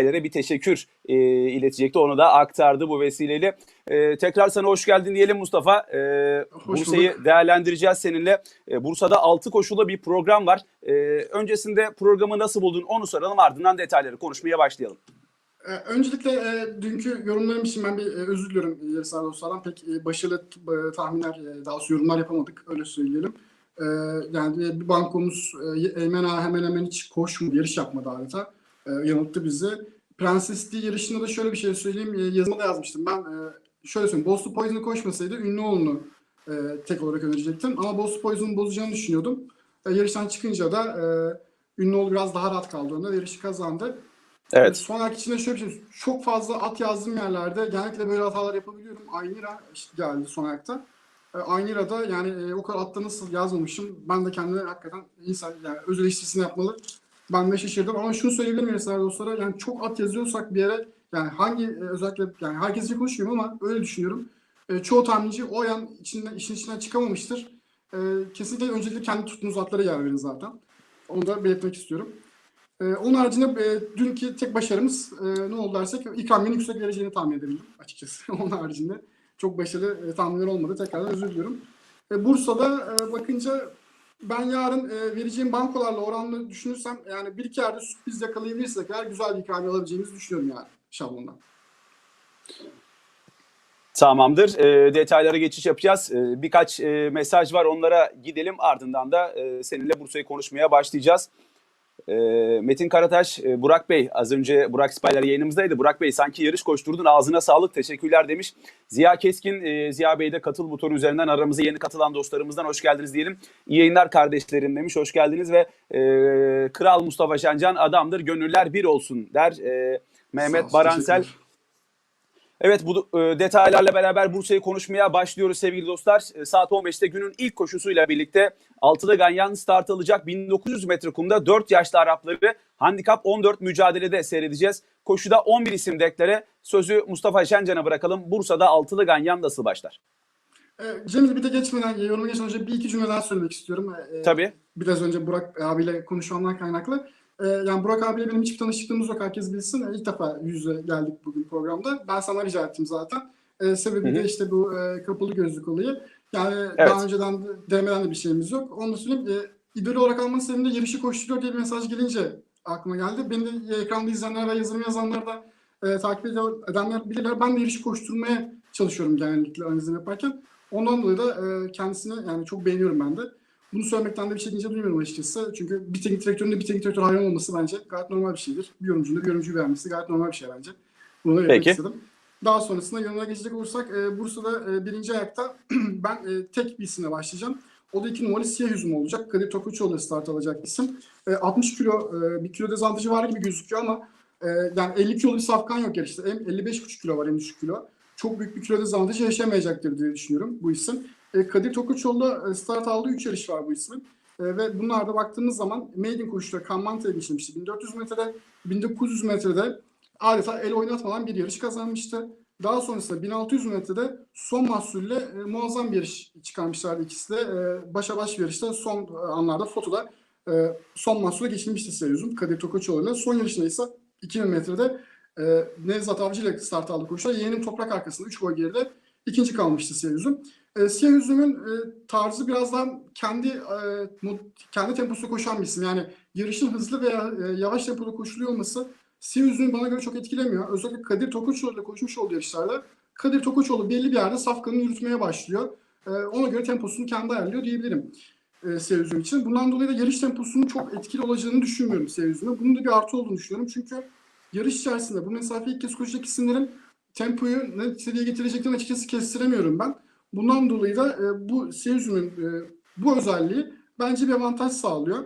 Spiker'lere bir teşekkür e, iletecekti. Onu da aktardı bu vesileyle. E, tekrar sana hoş geldin diyelim Mustafa. E, Bursa'yı değerlendireceğiz seninle. E, Bursa'da 6 koşulu bir program var. E, öncesinde programı nasıl buldun onu soralım ardından detayları konuşmaya başlayalım. Ee, Öncelikle e, dünkü yorumlarım için ben bir e, özür diliyorum yarışlar dostlardan. Pek e, başarılı e, tahminler, e, daha doğrusu yorumlar yapamadık öyle söyleyelim. E, yani e, bir bankomuz e, hemen hemen hemen hiç koşmadı, yarış yapmadı adeta. E, yanılttı bizi. Prenses D yarışında da şöyle bir şey söyleyeyim. E, yazıma da yazmıştım. Ben e, şöyle söyleyeyim. Boss to Poison'u koşmasaydı Ünlüoğlu'nu e, tek olarak önerecektim. Ama Boss to Poison'u bozacağını düşünüyordum. E, yarıştan çıkınca da e, Ünlüoğlu biraz daha rahat kaldı onda. Yarışı kazandı. Evet. Son ayak içinde şöyle bir şey. Çok fazla at yazdığım yerlerde genellikle böyle hatalar yapabiliyorum. Aynira işte geldi son ayakta. E, Aynira'da yani e, o kadar atta nasıl yazmamışım. Ben de kendime hakikaten insan yani öz eleştirisini yapmalı. Ben de şaşırdım ama şunu söyleyebilirim mesela dostlara. Yani çok at yazıyorsak bir yere yani hangi e, özellikle yani herkes için konuşmuyorum ama öyle düşünüyorum. E, çoğu tahminci o yan içinden, işin içinden çıkamamıştır. E, kesinlikle öncelikle kendi tuttuğunuz atlara yer verin zaten. Onu da belirtmek istiyorum. Ee, onun haricinde e, dünkü tek başarımız e, ne oldu dersek ikramiyenin yüksek vereceğini tahmin edebildim açıkçası. onun haricinde çok başarılı e, tahminler olmadı. Tekrardan özür diliyorum. E, Bursa'da e, bakınca ben yarın e, vereceğim bankolarla oranlı düşünürsem yani bir iki yerde sürpriz yakalayabilirsek eğer güzel bir ikramiye alabileceğimizi düşünüyorum yani şablondan. Tamamdır. E, detaylara geçiş yapacağız. E, birkaç e, mesaj var onlara gidelim. Ardından da e, seninle Bursa'yı konuşmaya başlayacağız. E, Metin Karataş, e, Burak Bey az önce Burak Spiler yayınımızdaydı. Burak Bey sanki yarış koşturdun ağzına sağlık teşekkürler demiş. Ziya Keskin, e, Ziya Bey de katıl butonu üzerinden aramıza yeni katılan dostlarımızdan hoş geldiniz diyelim. İyi yayınlar kardeşlerim demiş hoş geldiniz ve e, Kral Mustafa Şencan adamdır gönüller bir olsun der. E, Mehmet olsun, Baransel. Evet bu e, detaylarla beraber Bursa'yı konuşmaya başlıyoruz sevgili dostlar. E, saat 15'te günün ilk koşusuyla birlikte Altıda Ganyan start alacak 1900 metre kumda 4 yaşlı Arapları handikap 14 mücadelede seyredeceğiz. Koşuda 11 isim deklare sözü Mustafa Şencan'a bırakalım. Bursa'da Altılı Ganyan nasıl başlar? E, Cemil bir de geçmeden, yoruma geçmeden önce bir iki cümle daha söylemek istiyorum. E, Tabii. biraz önce Burak abiyle konuşmamdan kaynaklı. Ee, yani Burak abiyle benim hiçbir tanışıklığımız yok. Herkes bilsin. Ee, İlk defa yüz yüze geldik bugün programda. Ben sana rica ettim zaten. Ee, sebebi de işte bu e, kapalı gözlük olayı. Yani Evet. daha önceden de, demeden de bir şeyimiz yok. Onu da söyleyeyim. E, idol olarak almanın sebebi de yarışı koşturuyor diye bir mesaj gelince aklıma geldi. Beni de ekranda izleyenler ve yazılım yazanlar da e, takip edenler bilirler. Ben de yarışı koşturmaya çalışıyorum genellikle analizini yaparken. Ondan dolayı da e, kendisini yani çok beğeniyorum ben de. Bunu söylemekten de bir çekince duymuyorum açıkçası. Çünkü bir teknik direktörün de bir teknik direktör hayran olması bence gayet normal bir şeydir. Bir yorumcunun da bir yorumcuyu beğenmesi gayet normal bir şey bence. Bunu da Peki. istedim. Daha sonrasında yorumlara geçecek olursak e, Bursa'da e, birinci ayakta ben e, tek bir isimle başlayacağım. O da iki numaralı siyah yüzüm olacak. Kadir Tokuçoğlu start alacak isim. E, 60 kilo e, bir kilo dezavantajı var gibi gözüküyor ama e, yani 50 kilo bir safkan yok yarışta. Hem 55,5 kilo var en düşük kilo. Çok büyük bir kilo dezavantajı yaşamayacaktır diye düşünüyorum bu isim. E, Kadir Tokuçoğlu start aldığı 3 yarış var bu ismin. E, ve bunlarda baktığımız zaman maiden koşuda Kanmanta'ya geçmişti. 1400 metrede, 1900 metrede adeta el oynatmadan bir yarış kazanmıştı. Daha sonrasında 1600 metrede son mahsulle e, muazzam bir yarış çıkarmışlardı ikisi de. E, başa baş bir yarışta son e, anlarda fotoda e, son mahsule geçilmişti Seyyuz'un Kadir Tokoçoğlu'yla. Son yarışında ise 2000 metrede e, Nevzat Avcı ile start aldı koşuda. Yeğenim toprak arkasında 3 boy geride ikinci kalmıştı Seyyuz'un. E, Siyah Üzüm'ün e, tarzı biraz daha kendi e, kendi temposunda koşan bir isim. Yani yarışın hızlı veya e, yavaş tempoda koşuluyor olması Siyah Üzüm'ü bana göre çok etkilemiyor. Özellikle Kadir Tokoçoğlu ile koşmuş olduğu yarışlarda Kadir Tokoçoğlu belli bir yerde safkanı yürütmeye başlıyor. E, ona göre temposunu kendi ayarlıyor diyebilirim e, Siyah Üzüm için. Bundan dolayı da yarış temposunun çok etkili olacağını düşünmüyorum Siyah Üzüm'e. Bunun da bir artı olduğunu düşünüyorum. Çünkü yarış içerisinde bu mesafeyi ilk kez koşacak isimlerin tempoyu ne seviyeye getireceklerini açıkçası kestiremiyorum ben. Bundan dolayı da e, bu Seuzum'un e, bu özelliği bence bir avantaj sağlıyor.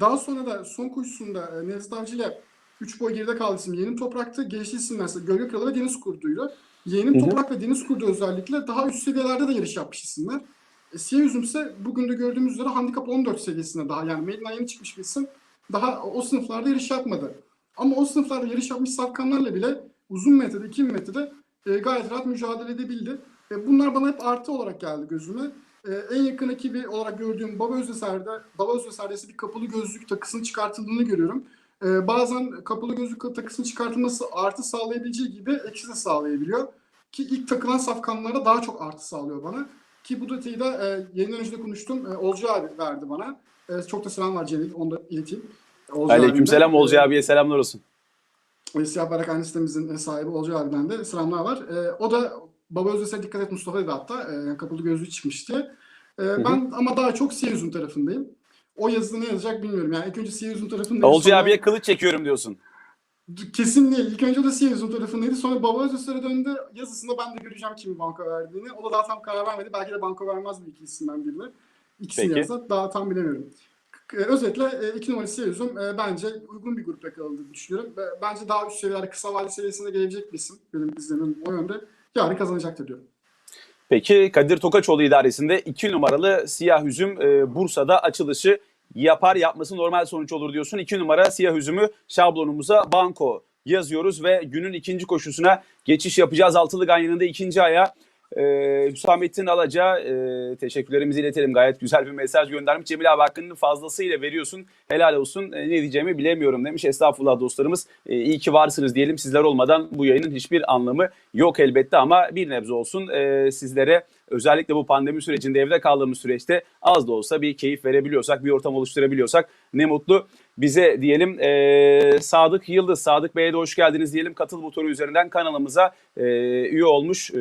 Daha sonra da son koşusunda e, Nevzat Avcı ile 3 boy geride kaldı isim. Yeğenim Toprak'ta geçti isimler ise Gölge Kralı ve Deniz Kurdu'ydu. Yeğenim Hı hı. Toprak ve Deniz Kurdu özellikle daha üst seviyelerde de yarış yapmış isimler. E, Siyah Üzüm ise bugün de gördüğümüz üzere handikap 14 seviyesinde daha yani Meydan yeni çıkmış bir isim. Daha o sınıflarda yarış yapmadı. Ama o sınıflarda yarış yapmış safkanlarla bile uzun metrede, 2000 metrede e, gayet rahat mücadele edebildi. E, bunlar bana hep artı olarak geldi gözüme. E, en yakın ekibi olarak gördüğüm Baba Özdeser'de, Baba Özdeser'de ise bir kapalı gözlük takısının çıkartıldığını görüyorum. e, bazen kapalı gözlük takısının çıkartılması artı sağlayabileceği gibi eksi de sağlayabiliyor. Ki ilk takılan safkanlara daha çok artı sağlıyor bana. Ki bu detayı da e, yayından önce de konuştum. E, Olcu abi verdi bana. E, çok da selam var Celil. Onu da ileteyim. Olcu Aleykümselam abimden. Olcay abiye selamlar olsun. E, Siyah Bayrak Anne sitemizin sahibi Olcu abiden de selamlar var. E, o da Baba Özdese'ye dikkat et Mustafa dedi hatta. E, kapalı gözlüğü çıkmıştı. E, ben ama daha çok siyah yüzün tarafındayım. O yazıda ne yazacak bilmiyorum. Yani ilk önce siyah yüzün tarafındayım. Olcay sonra- abiye kılıç çekiyorum diyorsun. Kesin değil. İlk önce o da Siyaz'ın tarafındaydı. Sonra Baba Özdese'ye döndü. Yazısında ben de göreceğim kimin banka verdiğini. O da daha tam karar vermedi. Belki de banka vermez bu iki isimden birine. İkisini Peki. yazsa daha tam bilemiyorum. K- Özetle e, iki numaralı Siyaz'ın bence uygun bir grup yakaladığını düşünüyorum. Bence daha üst seviyelerde kısa vade seviyesine gelebilecek bir isim. Benim izlemim o yönde. Yarın kazanacaktır diyorum. Peki Kadir Tokaçoğlu idaresinde 2 numaralı siyah üzüm e, Bursa'da açılışı yapar yapması normal sonuç olur diyorsun. 2 numara siyah üzümü şablonumuza banko yazıyoruz ve günün ikinci koşusuna geçiş yapacağız. Altılı Ganyan'ın da ikinci aya e, Hüsamettin Alaca e, teşekkürlerimizi iletelim. Gayet güzel bir mesaj göndermiş. Cemil abi hakkını fazlasıyla veriyorsun. Helal olsun. E, ne diyeceğimi bilemiyorum demiş. Estağfurullah dostlarımız. E, iyi ki varsınız diyelim. Sizler olmadan bu yayının hiçbir anlamı yok elbette ama bir nebze olsun e, sizlere özellikle bu pandemi sürecinde evde kaldığımız süreçte az da olsa bir keyif verebiliyorsak, bir ortam oluşturabiliyorsak ne mutlu bize diyelim. E, Sadık Yıldız, Sadık Bey'e de hoş geldiniz diyelim. Katıl butonu üzerinden kanalımıza e, üye olmuş, e,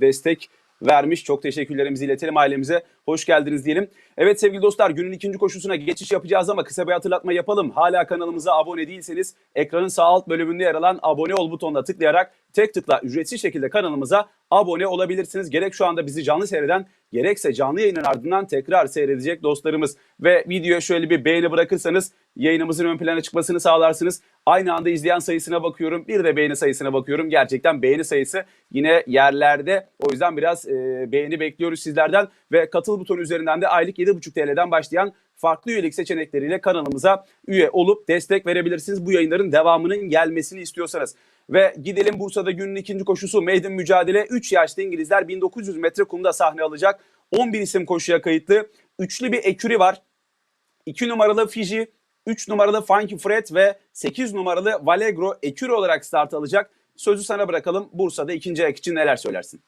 destek vermiş. Çok teşekkürlerimizi iletelim ailemize. Hoş geldiniz diyelim. Evet sevgili dostlar günün ikinci koşusuna geçiş yapacağız ama kısa bir hatırlatma yapalım. Hala kanalımıza abone değilseniz ekranın sağ alt bölümünde yer alan abone ol butonuna tıklayarak tek tıkla ücretsiz şekilde kanalımıza abone olabilirsiniz. Gerek şu anda bizi canlı seyreden gerekse canlı yayının ardından tekrar seyredecek dostlarımız. Ve videoya şöyle bir beğeni bırakırsanız yayınımızın ön plana çıkmasını sağlarsınız. Aynı anda izleyen sayısına bakıyorum. Bir de beğeni sayısına bakıyorum. Gerçekten beğeni sayısı yine yerlerde. O yüzden biraz e, beğeni bekliyoruz sizlerden. Ve katıl butonu üzerinden de aylık 7,5 TL'den başlayan farklı üyelik seçenekleriyle kanalımıza üye olup destek verebilirsiniz. Bu yayınların devamının gelmesini istiyorsanız. Ve gidelim Bursa'da günün ikinci koşusu Maiden Mücadele. 3 yaşlı İngilizler 1900 metre kumda sahne alacak. 11 isim koşuya kayıtlı. Üçlü bir eküri var. 2 numaralı Fiji, 3 numaralı Funky Fred ve 8 numaralı Valegro eküri olarak start alacak. Sözü sana bırakalım. Bursa'da ikinci ayak için neler söylersin?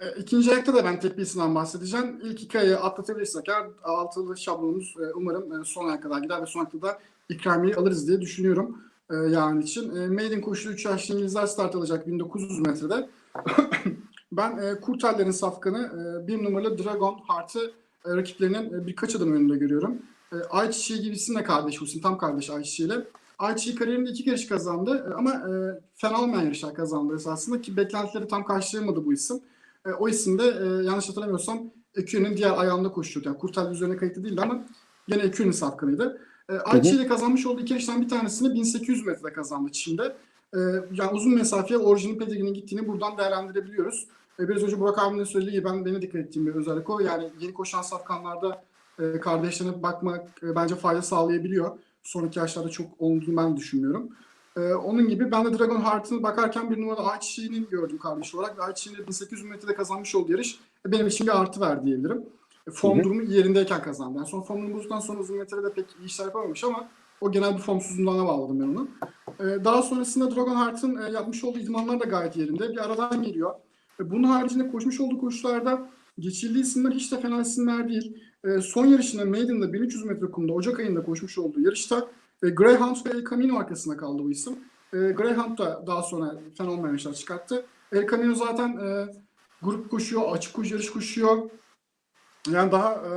E, İkinci ayakta da ben tek bir isimden bahsedeceğim. İlk iki ayı atlatabilirsek eğer altılı şablonumuz e, umarım e, son aya kadar gider ve son ayakta da ikramiyeyi alırız diye düşünüyorum e, yarın için. E, Maiden koşulu 3 yaşlı İngilizler start alacak 1900 metrede. ben e, Kurteller'in safkanı e, bir numaralı Dragon Heart'ı e, rakiplerinin e, birkaç adım önünde görüyorum. E, Ayçiçeği gibisinin kardeş Husin, tam kardeş Ayçiçeği ile. Ayçiçeği kariyerinde iki yarış kazandı e, ama e, fena olmayan yarışlar kazandı esasında ki beklentileri tam karşılayamadı bu isim. E, o isim de e, yanlış hatırlamıyorsam Ekü'nün diğer ayağında koşuyordu. Yani Kurtel üzerine kayıtlı değildi ama gene Ekü'nün safkanıydı. E, Ayçi ile kazanmış olduğu iki yarıştan bir tanesini 1800 metrede kazandı Çin'de. E, yani uzun mesafeye orijinal pedigrini gittiğini buradan değerlendirebiliyoruz. E, biraz önce Burak abinin de söylediği gibi ben beni dikkat ettiğim bir özellik o. Yani yeni koşan safkanlarda e, kardeşlerine bakmak e, bence fayda sağlayabiliyor. Sonraki yaşlarda çok olduğunu ben düşünmüyorum. Ee, onun gibi ben de Dragon Heart'ını bakarken bir numaralı Ayçiçeği'nin gördüm kardeş olarak. Ve Ayçiçeği'nin 1800 metrede kazanmış olduğu yarış benim için bir artı ver diyebilirim. E, form Hı hı. durumu yerindeyken kazandı. Yani son formunu bozduktan sonra uzun metrede pek iyi işler yapamamış ama o genel bir formsuzluğuna bağladım ben onu. E, daha sonrasında Dragon Heart'ın e, yapmış olduğu idmanlar da gayet yerinde. Bir aradan geliyor. E, bunun haricinde koşmuş olduğu koşularda geçirdiği isimler hiç de fena isimler değil. E, son yarışında Maiden'da 1300 metre kumda Ocak ayında koşmuş olduğu yarışta e, Greyhound ve El Camino arkasında kaldı bu isim. E, Greyhound da daha sonra fena olmayan yarışlar çıkarttı. El Camino zaten e, grup koşuyor, açık koşu yarış koşuyor. Yani daha e,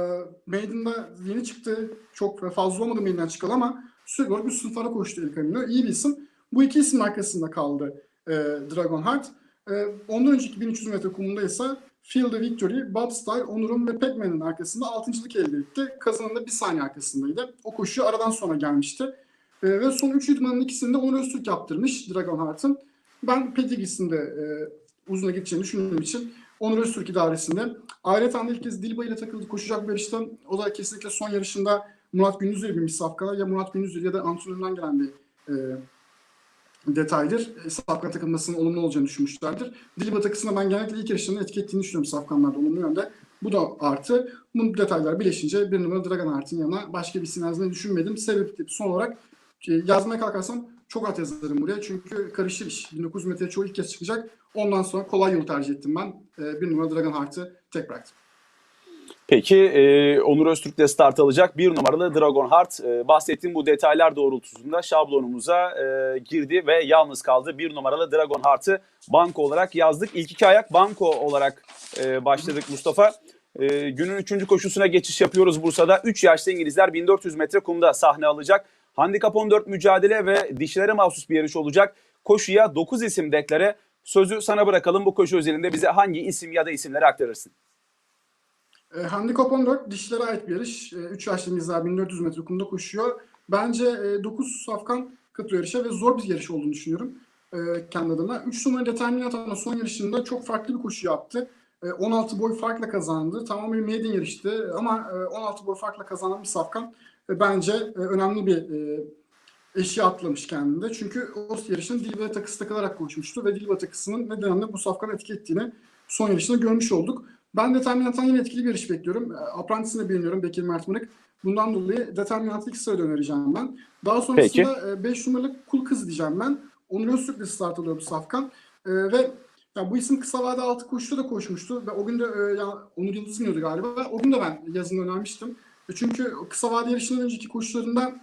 Maiden'da yeni çıktı. Çok fazla olmadı Maiden'den çıkalı ama sürekli olarak üst sınıflara koştu El Camino. İyi bir isim. Bu iki isim arkasında kaldı e, Dragon Heart. E, ondan önceki 1300 metre kumunda ise Field of Victory, Bob Style, Onur'un ve Pac-Man'in arkasında altıncılık elde etti. Kazanan da bir saniye arkasındaydı. O koşu aradan sonra gelmişti. E, ve son 3 idmanın ikisinde Onur Öztürk yaptırmış Dragon Heart'ın. Ben Pedigris'inde e, uzuna gideceğini düşündüğüm için Onur Öztürk idaresinde. Ayrıca ilk kez Dilba ile takıldı koşacak bir yarışta. O da kesinlikle son yarışında Murat Gündüz'e binmiş safkada. Ya Murat Gündüz'ür ya da antrenöründen gelen bir e, detaydır. E, Safkan takılmasının olumlu olacağını düşünmüşlerdir. Dilba takısında ben genellikle ilk yarışlarını etki ettiğini düşünüyorum Safkanlarda olumlu yönde. Bu da artı. Bu detaylar birleşince bir numara Dragon Heart'ın yanına başka bir isim yazdığını düşünmedim. Sebebi de son olarak e, yazmaya kalkarsam çok at yazarım buraya. Çünkü karışır iş. 1900 metre çoğu ilk kez çıkacak. Ondan sonra kolay yolu tercih ettim ben. E, bir numara Dragonheart'ı tek bıraktım. Peki e, Onur Öztürk de start alacak. Bir numaralı Dragonheart. E, bahsettiğim bu detaylar doğrultusunda şablonumuza e, girdi ve yalnız kaldı. Bir numaralı Dragonheart'ı banko olarak yazdık. İlk iki ayak banko olarak e, başladık Mustafa. E, günün üçüncü koşusuna geçiş yapıyoruz Bursa'da. 3 yaşlı İngilizler 1400 metre kumda sahne alacak. Handikap 14 mücadele ve dişlere mahsus bir yarış olacak. Koşuya 9 isim deklare. Sözü sana bırakalım. Bu koşu özelinde bize hangi isim ya da isimleri aktarırsın? E, Handicap 14 dişlere ait bir yarış. 3 yaşlı İngilizler 1400 metre kumda koşuyor. Bence e, 9 safkan katılıyor yarışa ve zor bir yarış olduğunu düşünüyorum e, kendi adıma. 3 numara Determinata'nın son yarışında çok farklı bir koşu yaptı. E, 16 boy farkla kazandı. Tamamen maiden yarıştı ama e, 16 boy farkla kazanan bir safkan e, bence e, önemli bir e, eşiği atlamış kendinde. Çünkü o yarışın Dilba takısı takılarak koşmuştu ve Dilba takısının nedenle bu safkanı etki ettiğini son yarışında görmüş olduk. Ben Determinant'tan yine etkili bir yarış bekliyorum. E, Apprentice'ini beğeniyorum Bekir Mert Mırık. Bundan dolayı Determinant'ı ilk sırada önereceğim ben. Daha sonrasında 5 numaralı Kul Kız diyeceğim ben. Onur Öztürk'le start alıyor bu safkan. E, ve ya bu isim kısa vade altı koşuda da koşmuştu. Ve o gün de e, ya Onur Yıldız biniyordu galiba. O gün de ben yazını önermiştim. E, çünkü kısa vade yarışından önceki koşularında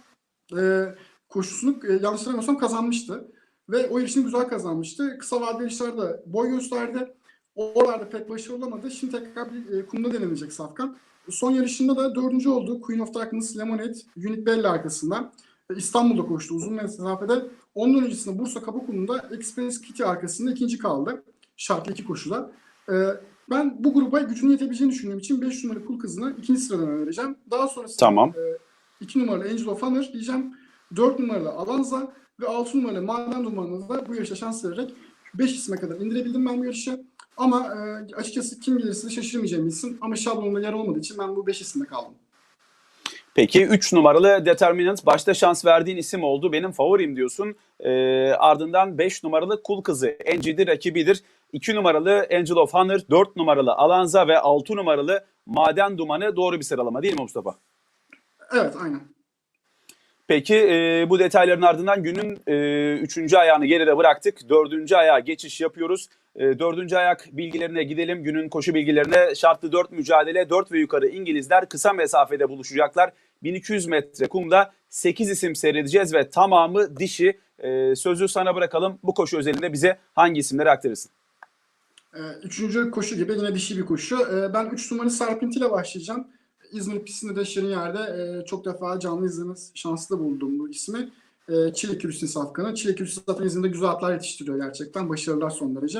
e, koşusunu e, yanlış hatırlamıyorsam kazanmıştı. Ve o yarışını güzel kazanmıştı. Kısa vadeli yarışlarda boy gösterdi. Oralarda pek başarılı olamadı. Şimdi tekrar bir e, kumda denenecek Safkan. Son yarışında da dördüncü oldu. Queen of Darkness, Lemonade, Unique Bella arkasından. E, İstanbul'da koştu uzun mesafede. Onun öncesinde Bursa Kapakumlu'nda Express Kitty arkasında ikinci kaldı. Şartlı iki koşuda. E, ben bu gruba gücünün yetebileceğini düşündüğüm için 5 numaralı Kul Kızı'nı ikinci sıradan önereceğim. Daha sonrasında Tamam. 2 numaralı Angel of Honor diyeceğim. 4 numaralı Alanza ve 6 numaralı Maden Dumanı'na da bu yarışa şans vererek 5 isme kadar indirebildim ben bu yarışı. Ama e, açıkçası kim gelirse şaşırmayacağım isim. Ama şablonda yer olmadığı için ben bu 5 isimde kaldım. Peki 3 numaralı Determinant başta şans verdiğin isim oldu. Benim favorim diyorsun. Ee, ardından 5 numaralı Kul Kızı. NG'dir rakibidir. 2 numaralı Angel of Honor, 4 numaralı Alanza ve 6 numaralı Maden Dumanı doğru bir sıralama değil mi Mustafa? Evet aynen. Peki e, bu detayların ardından günün e, üçüncü ayağını geride bıraktık. Dördüncü ayağa geçiş yapıyoruz. E, dördüncü ayak bilgilerine gidelim. Günün koşu bilgilerine şartlı 4 mücadele 4 ve yukarı İngilizler kısa mesafede buluşacaklar. 1200 metre kumda 8 isim seyredeceğiz ve tamamı dişi. E, sözü sana bırakalım. Bu koşu özelinde bize hangi isimleri aktarırsın? E, üçüncü koşu gibi yine dişi bir koşu. E, ben 3 numaralı Serpinti ile başlayacağım. İzmir pistinde de şirin yerde e, çok defa canlı izleme şanslı buldum bu ismi. E, Çile Kürüs'ün safkanı. Çile Kürüs'ü zaten İzmir'de güzel atlar yetiştiriyor gerçekten. Başarılar son derece.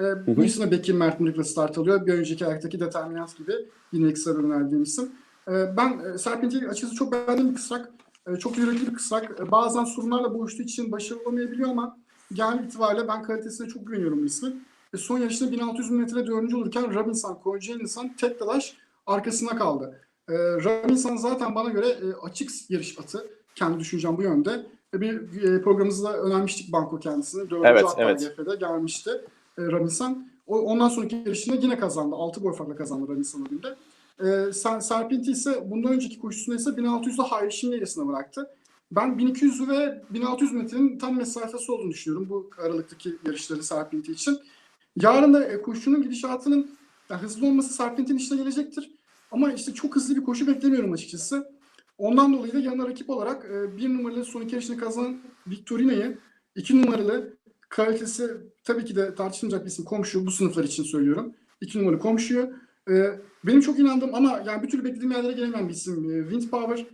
E, bu hı. isim de Bekir Mert Mırık'la start alıyor. Bir önceki ayaktaki Determinant gibi yine ilk sıra önerdiğim isim. E, ben e, Serpinti'yi açıkçası çok beğendiğim bir kısrak. E, çok yürekli bir kısrak. E, bazen sorunlarla boğuştuğu için başarılı olamayabiliyor ama genel itibariyle ben kalitesine çok güveniyorum bu ismi. E, son yarışta 1600 metre dördüncü olurken Robinson, Kocaeli'nin tek dalaş arkasına kaldı. E, Robinson zaten bana göre e, açık yarış atı. Kendi düşüncem bu yönde. E, bir e, programımızda önermiştik Banko kendisini. Dördüncü Evet, hatta evet. GF'de gelmişti e, Robinson. O, ondan sonraki yarışında yine kazandı. 6 boy farkla kazandı Robinson o günde. E, Sen, Serpinti ise bundan önceki koşusunda ise 1600'de Hayriş'in yarısına bıraktı. Ben 1200 ve 1600 metrenin tam mesafesi olduğunu düşünüyorum bu aralıktaki yarışları Serpinti için. Yarın da e, koşunun gidişatının yani hızlı olması Serpinti'nin işine gelecektir. Ama işte çok hızlı bir koşu beklemiyorum açıkçası. Ondan dolayı da yanına rakip olarak e, bir numaralı son iki yarışını kazanan Victorina'yı, iki numaralı kalitesi tabii ki de tartışılmayacak bir isim komşu bu sınıflar için söylüyorum. İki numaralı komşuyu. E, benim çok inandığım ama yani bir türlü beklediğim yerlere gelemeyen bir isim. E, Wind Power.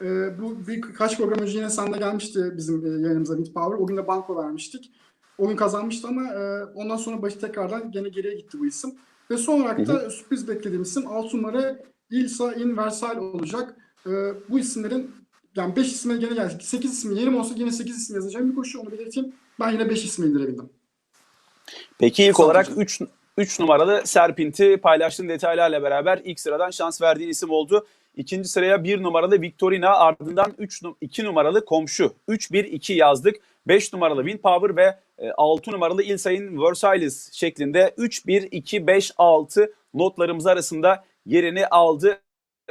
E, bu birkaç program önce yine sende gelmişti bizim e, yayınımıza Wind Power. O gün de banko vermiştik. O gün kazanmıştı ama e, ondan sonra başı tekrardan gene geriye gitti bu isim. Ve son olarak da sürpriz beklediğim isim 6 numara Ilsa in Versailles olacak. E, bu isimlerin yani 5 isme gene geldik. 8 isim yerim olsa yine 8 isim yazacağım bir koşu onu belirteyim. Ben yine 5 ismi indirebildim. Peki ilk ol olarak hocam. 3 3 numaralı Serpint'i paylaştığın detaylarla beraber ilk sıradan şans verdiğin isim oldu. İkinci sıraya 1 numaralı Victorina ardından 3 2 numaralı komşu. 3-1-2 yazdık. 5 numaralı Wind Power ve 6 numaralı Ilsain Versailles şeklinde 3-1-2-5-6 notlarımız arasında yerini aldı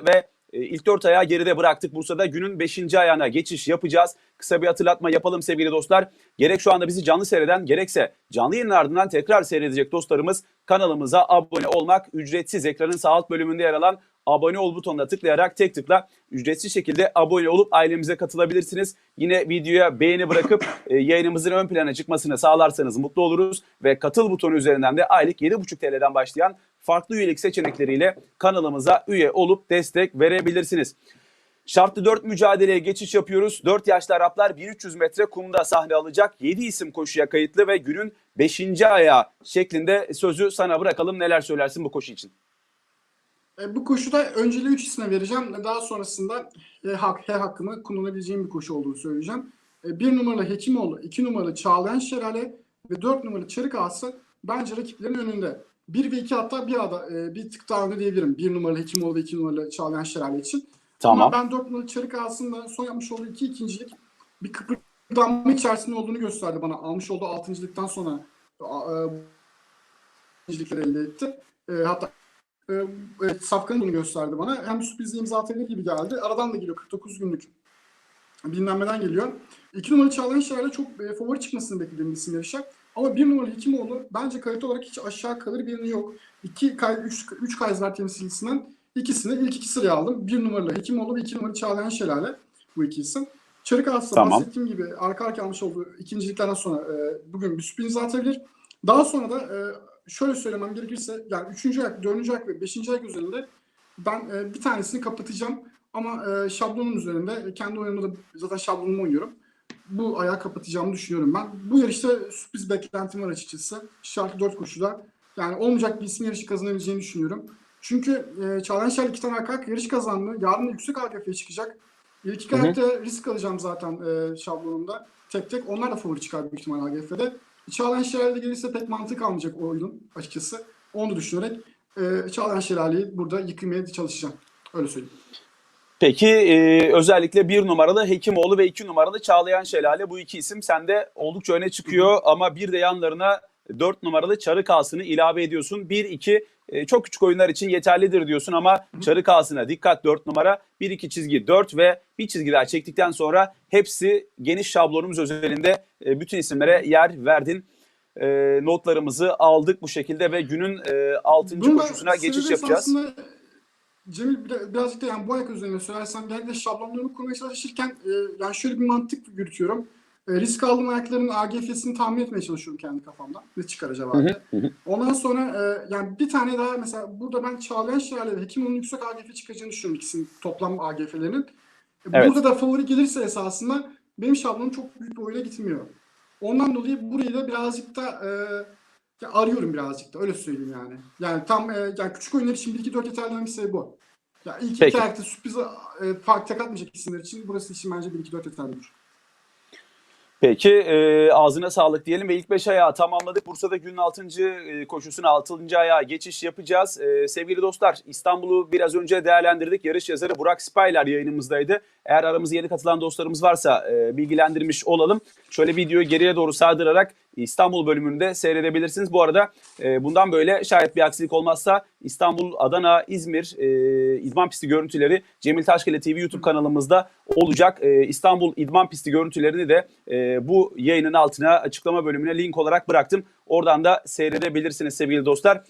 ve e, ilk 4 ayağı geride bıraktık. Bursa'da günün 5. ayağına geçiş yapacağız. Kısa bir hatırlatma yapalım sevgili dostlar. Gerek şu anda bizi canlı seyreden gerekse canlı yayının ardından tekrar seyredecek dostlarımız kanalımıza abone olmak ücretsiz. Ekranın sağ alt bölümünde yer alan abone ol butonuna tıklayarak tek tıkla ücretsiz şekilde abone olup ailemize katılabilirsiniz. Yine videoya beğeni bırakıp e, yayınımızın ön plana çıkmasını sağlarsanız mutlu oluruz ve katıl butonu üzerinden de aylık 7,5 TL'den başlayan farklı üyelik seçenekleriyle kanalımıza üye olup destek verebilirsiniz. Şartlı 4 mücadeleye geçiş yapıyoruz. 4 yaşlı Araplar 1300 metre kumda sahne alacak. 7 isim koşuya kayıtlı ve günün 5. ayağı şeklinde sözü sana bırakalım. Neler söylersin bu koşu için? E, bu koşuda önceliği 3 isme vereceğim. Daha sonrasında e, hak, H hakkımı kullanabileceğim bir koşu olduğunu söyleyeceğim. 1 numaralı Hekimoğlu, 2 numaralı Çağlayan Şelale ve 4 numaralı Çarık Ağası bence rakiplerin önünde. 1 ve 2 hatta bir, ada, e, bir tık daha önde diyebilirim. 1 numaralı Hekimoğlu ve 2 numaralı Çağlayan Şelale için. Tamam. Ama ben 4 numaralı Çarık Ağası'nda son yapmış olduğu iki ikincilik bir kıpırdanma içerisinde olduğunu gösterdi bana. Almış olduğu altıncılıktan sonra e, ikincilikler elde etti. E, hatta e, evet, Safkan'ın bunu gösterdi bana. Hem sürprizli imza atabilir gibi geldi. Aradan da geliyor 49 günlük dinlenmeden geliyor. İki numaralı Çağlayan Şair'le çok e, favori çıkmasını beklediğim bir isim yarışa. Ama bir numaralı Hekimoğlu bence kalite olarak hiç aşağı kalır birini yok. İki, üç, üç Kaiser temsilcisinden ikisini ilk iki sıraya aldım. Bir numaralı Hekimoğlu ve iki numaralı Çağlayan Şelale bu iki isim. Çarık Aslı Tamam. bahsettiğim gibi arka arka almış olduğu ikinciliklerden sonra e, bugün bir sürpriz atabilir. Daha sonra da e, şöyle söylemem gerekirse yani üçüncü ayak, dördüncü ayak ve beşinci ayak üzerinde ben e, bir tanesini kapatacağım. Ama e, şablonun üzerinde e, kendi oyunumda da zaten şablonumu oynuyorum. Bu ayağı kapatacağımı düşünüyorum ben. Bu yarışta sürpriz beklentim var açıkçası. Şarkı 4 koşuda. Yani olmayacak bir isim yarışı kazanabileceğini düşünüyorum. Çünkü e, Çağlayan Şer iki tane arka yarış kazandı. Yarın yüksek AGF'ye çıkacak. İlk iki ayakta risk alacağım zaten e, şablonumda. Tek tek. Onlar da favori çıkar büyük ihtimal AGF'de. Çağlayan Şelale gelirse pek mantık almayacak o oyunun açıkçası. Onu düşünerek e, Çağlayan Şelale'yi burada yıkmaya çalışacağım. Öyle söyleyeyim. Peki e, özellikle bir numaralı Hekimoğlu ve iki numaralı Çağlayan Şelale bu iki isim sende oldukça öne çıkıyor ama bir de yanlarına 4 numaralı Çarık Ağası'nı ilave ediyorsun. 1-2 e, çok küçük oyunlar için yeterlidir diyorsun ama Çarık Ağası'na dikkat 4 numara 1-2 çizgi 4 ve bir çizgi daha çektikten sonra hepsi geniş şablonumuz özelinde e, bütün isimlere yer verdin. E, notlarımızı aldık bu şekilde ve günün e, 6. Bunun da koşusuna geçiş yapacağız. Cemil bir- birazcık da yani bu ayak üzerine söylersem genellikle şablonlarını kurmaya çalışırken e, yani şöyle bir mantık yürütüyorum. E, risk aldığım ayakların AGF'sini tahmin etmeye çalışıyorum kendi kafamda. Ne çıkar acaba? diye. Ondan sonra e, yani bir tane daha mesela burada ben Çağlayan Şelale ve Hekimoğlu'nun yüksek AGF çıkacağını düşünüyorum ikisinin toplam AGF'lerinin. E, Evet. Burada da favori gelirse esasında benim şablonum çok büyük bir oyuna gitmiyor. Ondan dolayı burayı da birazcık da e, arıyorum birazcık da öyle söyleyeyim yani. Yani tam e, yani küçük oyunlar için 1-2-4 yeterli dememin sebebi bu. Ya ilk Peki. iki ayakta sürpriz e, fark tek atmayacak isimler için burası için bence 1-2-4 yeterlidir. Peki e, ağzına sağlık diyelim ve ilk 5 ayağı tamamladık. Bursa'da günün 6. koşusuna 6. ayağa geçiş yapacağız. E, sevgili dostlar İstanbul'u biraz önce değerlendirdik. Yarış yazarı Burak Spaylar yayınımızdaydı. Eğer aramıza yeni katılan dostlarımız varsa e, bilgilendirmiş olalım. Şöyle videoyu geriye doğru sardırarak İstanbul bölümünde seyredebilirsiniz. Bu arada e, bundan böyle şayet bir aksilik olmazsa İstanbul, Adana, İzmir e, idman pisti görüntüleri Cemil Taşkale TV YouTube kanalımızda olacak. E, İstanbul idman pisti görüntülerini de e, bu yayının altına açıklama bölümüne link olarak bıraktım. Oradan da seyredebilirsiniz sevgili dostlar.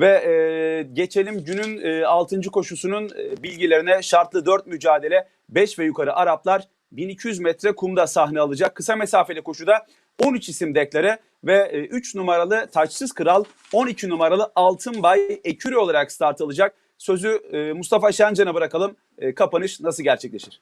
Ve e, geçelim günün e, 6. koşusunun e, bilgilerine. Şartlı 4 mücadele 5 ve yukarı Araplar 1200 metre kumda sahne alacak. Kısa mesafeli koşuda 13 isim deklare ve 3 numaralı Taçsız Kral 12 numaralı Altınbay Eküri olarak start alacak. Sözü e, Mustafa Şencan'a bırakalım. E, kapanış nasıl gerçekleşir?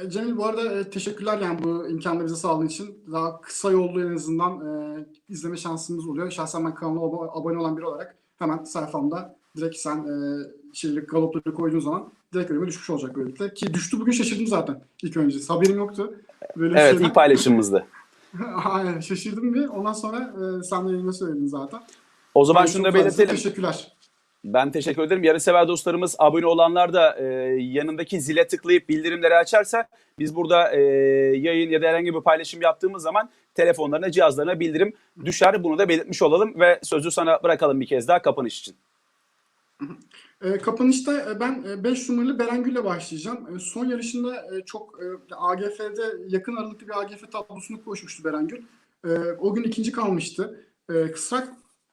E, Cemil bu arada e, teşekkürler yani bu imkanları bize sağladığın için. Daha kısa yollu en azından e, izleme şansımız oluyor. Şahsen ben kanala abo- abone olan biri olarak hemen sayfamda direkt sen e, şeyleri galopları koyduğun zaman direkt önüme düşmüş olacak böylelikle. Ki düştü bugün şaşırdım zaten ilk önce. Haberim yoktu. Böyle Evet şeyden. ilk paylaşımımızdı. Aynen şaşırdım bir. Ondan sonra e, sen de yayında söyledin zaten. O zaman şunu da belirtelim. Teşekkürler. Ben teşekkür ederim. Yarışsever dostlarımız abone olanlar da e, yanındaki zile tıklayıp bildirimleri açarsa biz burada e, yayın ya da herhangi bir paylaşım yaptığımız zaman telefonlarına, cihazlarına bildirim düşer. Bunu da belirtmiş olalım ve sözü sana bırakalım bir kez daha kapanış için. E, kapanışta e, ben 5 numaralı Berengül'le başlayacağım. E, son yarışında e, çok e, AGF'de yakın aralıklı bir AGF tablosunu koşmuştu Berengül. E, o gün ikinci kalmıştı. E, Kısrak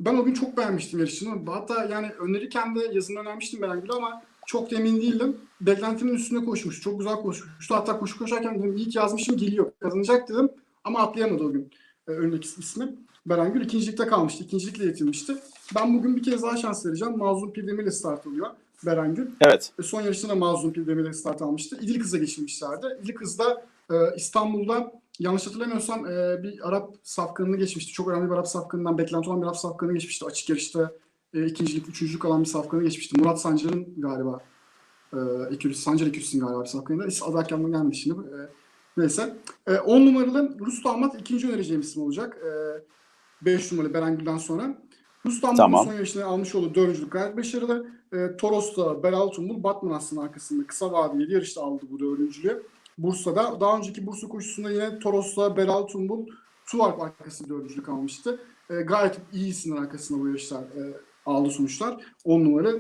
ben o gün çok beğenmiştim yarışını. Hatta yani önerirken de yazını önermiştim Berengül'e ama çok da emin değildim. Beklentimin üstünde koşmuş. Çok güzel koşmuştu. Hatta koşu koşarken dedim ki yazmışım geliyor. Kazanacak dedim ama atlayamadı o gün e, önündeki ismi. Berengül ikincilikte kalmıştı. İkincilikle yetinmişti. Ben bugün bir kez daha şans vereceğim. Mazlum Pildemir ile start alıyor Berengül. Evet. E, Son yarışında da Mazlum Pildemir ile start almıştı. İdil Kız'a geçirmişlerdi. İdil Kız'da e, İstanbul'da yanlış hatırlamıyorsam e, bir Arap safkanını geçmişti. Çok önemli bir Arap safkanından beklenti olan bir Arap safkanını geçmişti. Açık yarışta e, ikincilik, üçüncülük alan bir safkanı geçmişti. Murat Sancar'ın galiba e, ekürüsü, Sancar ekürüsünün galiba bir safkanıydı. İs- Adı aklıma gelmedi şimdi. E, neyse. 10 numaralı Rus Damat ikinci önereceğim isim olacak. 5 numaralı Berengül'den sonra. Rus Damat'ın Tamam. son yarışında almış olduğu dördüncülük gayet başarılı. E, Toros'ta Beral Tumbul, Batman Aslı'nın arkasında kısa vadeli 7 yarışta aldı bu dördüncülüğü. Bursa'da. Daha önceki Bursa koşusunda yine Toros'ta Beral Tumbul, Tuvarp arkasında dördüncülük almıştı. E, gayet iyi isimler arkasında bu yarışlar e, aldı sonuçlar. 10 numara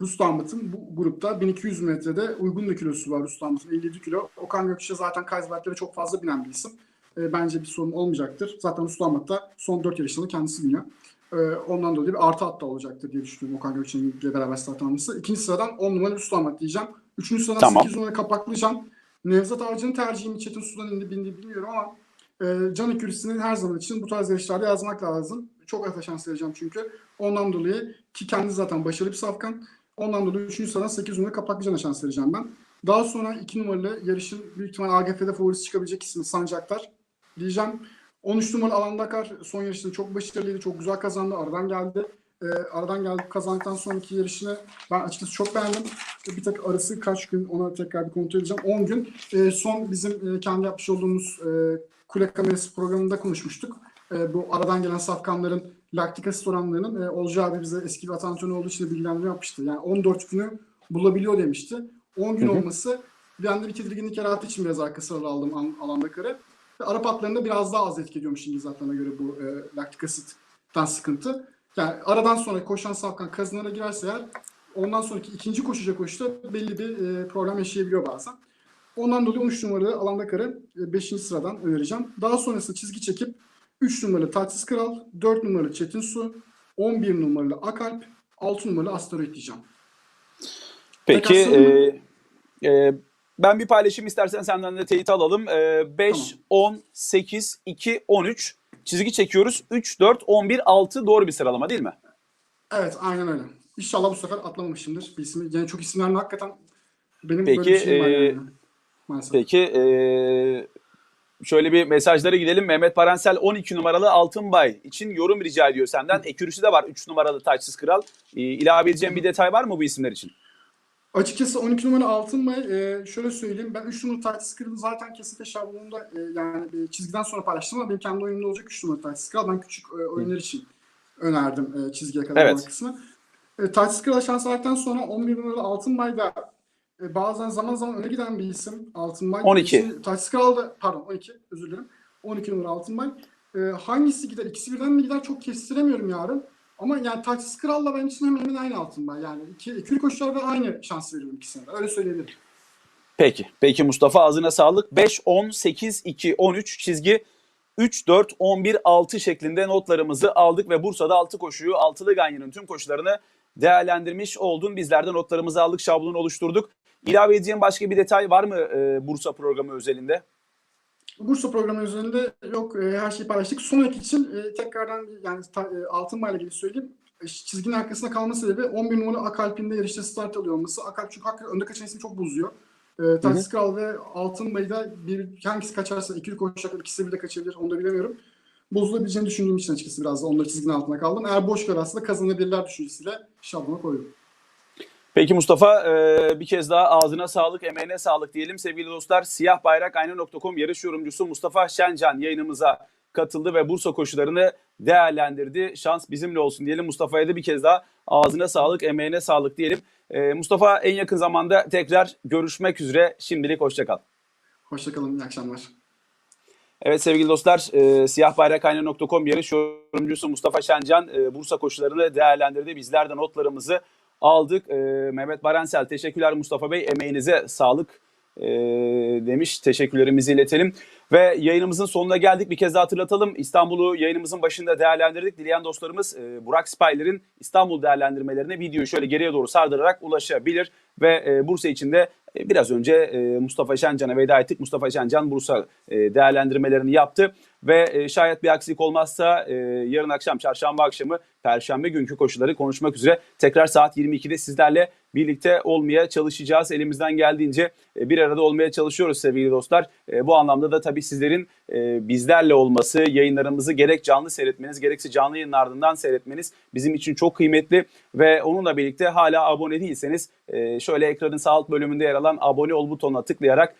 Rus Damat'ın bu grupta 1200 metrede uygun bir kilosu var Rus Damat'ın 57 kilo. Okan Gökçe zaten Kaysberglere çok fazla binen bir isim. E, bence bir sorun olmayacaktır. Zaten Rus Damat da son 4 yarışında kendisi biniyor. E, ondan dolayı bir artı hatta olacaktır diye düşünüyorum Okan Gökçe'nin ile beraber start alması. İkinci sıradan 10 numara Rus Damat diyeceğim. Üçüncü sıradan Tamam. 8 numara Kapaklıcan. Nevzat Avcı'nın tercihi mi Çetin Su'dan indi bindi bilmiyorum ama e, can ekürüsünü her zaman için bu tarz yarışlarda yazmak lazım. Çok ata şans vereceğim çünkü. Ondan dolayı ki kendi zaten başarılı bir safkan. Ondan dolayı 3. sıradan 8 numara Kapaklıcan'a şans vereceğim ben. Daha sonra 2 numaralı yarışın büyük ihtimal AGF'de favorisi çıkabilecek ismi Sancaktar diyeceğim. 13 numaralı Alan Dakar son yarışında çok başarılıydı. Çok güzel kazandı. Aradan geldi. Ee, aradan geldi kazandıktan sonraki yarışını ben açıkçası çok beğendim. Bir tek arası kaç gün ona tekrar bir kontrol edeceğim. 10 gün. Ee, son bizim e, kendi yapmış olduğumuz e, kule kamerası programında konuşmuştuk. E, bu aradan gelen safkanların laktik asit oranlarının e, Olcu abi bize eski bir atantörü olduğu için de bilgilendirme yapmıştı. Yani 14 günü bulabiliyor demişti. 10 gün Hı hı. olması ben de bir tedirginlik yarattığı için biraz arka sıralı aldım an, alanda karı. Ve Arap atlarında biraz daha az etki ediyormuş İngiliz atlarına göre bu e, laktik asitten sıkıntı. Yani aradan sonra koşan safkan kazanlara girerse eğer ondan sonraki ikinci koşacak koşuda belli bir e, problem yaşayabiliyor bazen. Ondan dolayı 13 numaralı alanda karı 5. sıradan önereceğim. Daha sonrasında çizgi çekip 3 numaralı Taçsız Kral, 4 numaralı Çetin Su, 11 numaralı Akalp, 6 numaralı Asteroid diyeceğim. Peki Peki, e, e, ben bir paylaşım istersen senden de teyit alalım. E, 5, Tamam. 10, 8, 2, 13 çizgi çekiyoruz. 3, 4, 11, 6 doğru bir sıralama değil mi? Evet aynen öyle. İnşallah bu sefer atlamamışımdır. Bir ismi, yani çok isimlerin hakikaten benim Peki, böyle bir şeyim var e, yani. Maalesef. Peki e, şöyle bir mesajlara gidelim. Mehmet Parensel 12 numaralı Altınbay için yorum rica ediyor senden. Ekürüsü de var 3 numaralı Taçsız Kral. E, ilave edeceğim bir detay var mı bu isimler için? Açıkçası 12 numara altın mı? Ee, şöyle söyleyeyim. Ben 3 numara Taçsız Kral'ı zaten kesinlikle şablonunda e, yani bir çizgiden sonra paylaştım ama benim kendi oyunumda olacak 3 numara Taçsız Kral. Ben küçük e, oyunlar için önerdim e, çizgiye kadar Evet. olan kısmı. E, Taçsız Kral'a şans verdikten sonra 11 numaralı Altınbay da e, bazen zaman zaman öne giden bir isim. Altınbay. 12. Şimdi Taçsız Kral da pardon 12 özür dilerim. 12 numara Altınbay. E, hangisi gider? İkisi birden mi gider? Çok kestiremiyorum yarın. Ama yani Taçsız Kral'la benim için hemen hemen aynı Altınbay. Yani iki, ikili koşularda aynı şans veriyorum ikisine de. Öyle söyleyebilirim. Peki. Peki Mustafa ağzına sağlık. 5, 10, 8, 2, 13 çizgi 3, 4, 11, 6 şeklinde notlarımızı aldık ve Bursa'da 6 koşuyu, altılı Ganyan'ın tüm koşularını değerlendirmiş oldun. Bizler de notlarımızı aldık, şablonu oluşturduk. İlave edeceğim başka bir detay var mı e, Bursa programı özelinde? Bursa programı üzerinde yok e, her şeyi paylaştık. Son ek için e, tekrardan yani ta, e, Altınbay'la ilgili söyleyeyim. E, çizginin arkasında kalma sebebi 11 numaralı Akalp'in de yarışta start alıyor olması. Akalp çünkü hakikaten önde kaçan isim çok bozuyor. E, Taksi Kral ve Altınbay'da bir hangisi kaçarsa ikili koşacak ikisi bir de kaçabilir onu da bilemiyorum. Bozulabileceğini düşündüğüm için açıkçası biraz da onları çizginin altına kaldım. Eğer boş kalırsa da kazanabilirler düşüncesiyle şablona koydum. Peki Mustafa e, bir kez daha ağzına sağlık, emeğine sağlık diyelim. Sevgili dostlar siyahbayrakayna.com yarış yorumcusu Mustafa Şencan yayınımıza katıldı ve Bursa koşularını değerlendirdi. Şans bizimle olsun diyelim. Mustafa'ya da bir kez daha ağzına sağlık, emeğine sağlık diyelim. E, Mustafa en yakın zamanda tekrar görüşmek üzere. Şimdilik hoşçakal. Hoşçakalın, iyi akşamlar. Evet sevgili dostlar, e, siyahbayrakayna.com yarış yorumcusu Mustafa Şencan e, Bursa koşularını değerlendirdi. Bizler de notlarımızı aldık. E, Mehmet Barensel teşekkürler Mustafa Bey. Emeğinize sağlık e, demiş. Teşekkürlerimizi iletelim. Ve yayınımızın sonuna geldik. Bir kez daha hatırlatalım. İstanbul'u yayınımızın başında değerlendirdik. Dileyen dostlarımız e, Burak Spayler'in İstanbul değerlendirmelerine videoyu şöyle geriye doğru sardırarak ulaşabilir. Ve e, Bursa için de e, biraz önce e, Mustafa Şencan'a veda ettik. Mustafa Şencan Bursa e, değerlendirmelerini yaptı. Ve e, şayet bir aksilik olmazsa e, yarın akşam çarşamba akşamı perşembe günkü koşuları konuşmak üzere tekrar saat 22'de sizlerle birlikte olmaya çalışacağız. Elimizden geldiğince e, bir arada olmaya çalışıyoruz sevgili dostlar. Bu anlamda da tabii sizlerin bizlerle olması, yayınlarımızı gerek canlı seyretmeniz gerekse canlı yayının ardından seyretmeniz bizim için çok kıymetli ve onunla birlikte hala abone değilseniz şöyle ekranın sağ alt bölümünde yer alan abone ol butonuna tıklayarak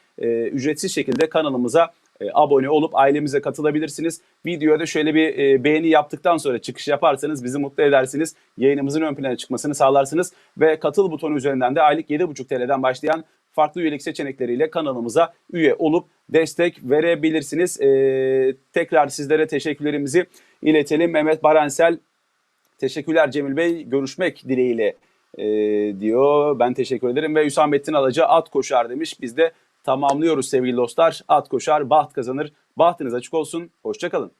ücretsiz şekilde kanalımıza e, abone olup ailemize katılabilirsiniz. Videoya da şöyle bir e, beğeni yaptıktan sonra çıkış yaparsanız bizi mutlu edersiniz. Yayınımızın ön plana çıkmasını sağlarsınız ve katıl butonu üzerinden de aylık 7,5 TL'den başlayan farklı üyelik seçenekleriyle kanalımıza üye olup destek verebilirsiniz. E, tekrar sizlere teşekkürlerimizi iletelim. Mehmet Barensel teşekkürler Cemil Bey. Görüşmek dileğiyle e, diyor. Ben teşekkür ederim ve Hüsamettin Alaca at koşar demiş. Biz de tamamlıyoruz sevgili dostlar. At koşar, baht kazanır. Bahtınız açık olsun. Hoşçakalın.